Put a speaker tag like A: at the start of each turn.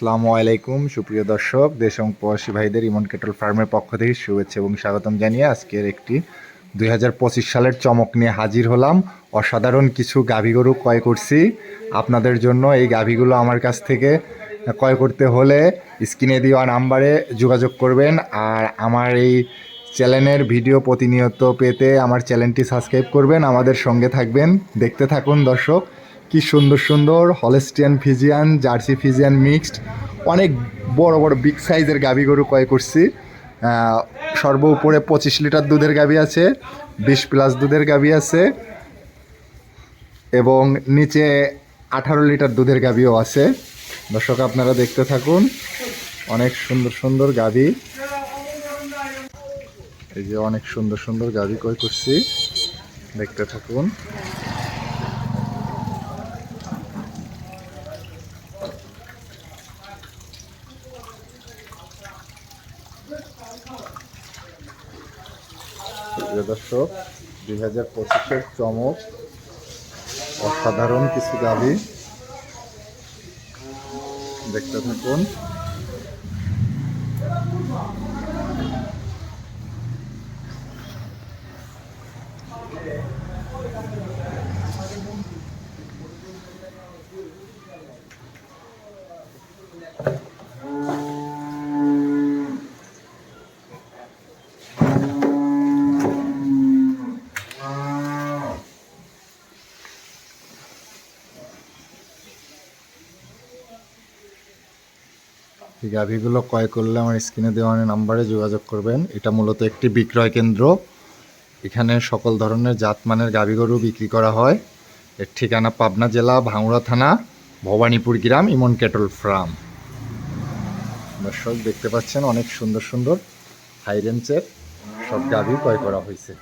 A: আসসালামু আলাইকুম, সুপ্রিয় দর্শক, দেশ এবং প্রবাসী ভাইদের ইমন কেটল ফার্মের পক্ষ থেকে শুভেচ্ছা এবং স্বাগতম জানিয়ে আজকের একটি দুই হাজার পঁচিশ সালের চমক নিয়ে হাজির হলাম। অসাধারণ কিছু গাভী গরু ক্রয় করছি। আপনাদের জন্য এই গাভীগুলো আমার কাছ থেকে ক্রয় করতে হলে স্ক্রিনে দেওয়া নাম্বারে যোগাযোগ করবেন আর আমার এই চ্যানেলের ভিডিও প্রতিনিয়ত পেতে আমার চ্যানেলটি সাবস্ক্রাইব করবেন। আমাদের সঙ্গে থাকবেন। দেখতে থাকুন দর্শক। কি সুন্দর সুন্দর Holstein Friesian, Jersey Friesian mixed. অনেক বড় বড় বিগ সাইজের গাভী গরু ক্রয় করছি। সর্ব উপরে পঁচিশ লিটার দুধের গাভী আছে, বিশ প্লাস দুধের গাভী আছে, এবং নিচে আঠারো লিটার দুধের গাভীও আছে। দর্শক, আপনারা দেখতে থাকুন, অনেক সুন্দর সুন্দর গাভী। এই যে অনেক সুন্দর সুন্দর গাভী ক্রয় করছি, দেখতে থাকুন। দর্শক দুই হাজার পঁচিশের চমক অসাধারণ কিছু গাভী। দেখতে থাকুন। এই গাভীগুলো ক্রয় করলে আমার স্ক্রিনে দেওয়া নাম্বারে যোগাযোগ করবেন। এটা মূলত একটি বিক্রয় কেন্দ্র। এখানে সকল ধরনের জাতমানের গাভী গরু বিক্রি করা হয়। এর ঠিকানা পাবনা জেলা, ভাঙুড়া থানা, ভবানীপুর গ্রাম, ইমন ক্যাটল ফার্ম। দর্শক, দেখতে পাচ্ছেন অনেক সুন্দর সুন্দর হাই রেঞ্জের সব গাভী ক্রয় করা হয়েছে।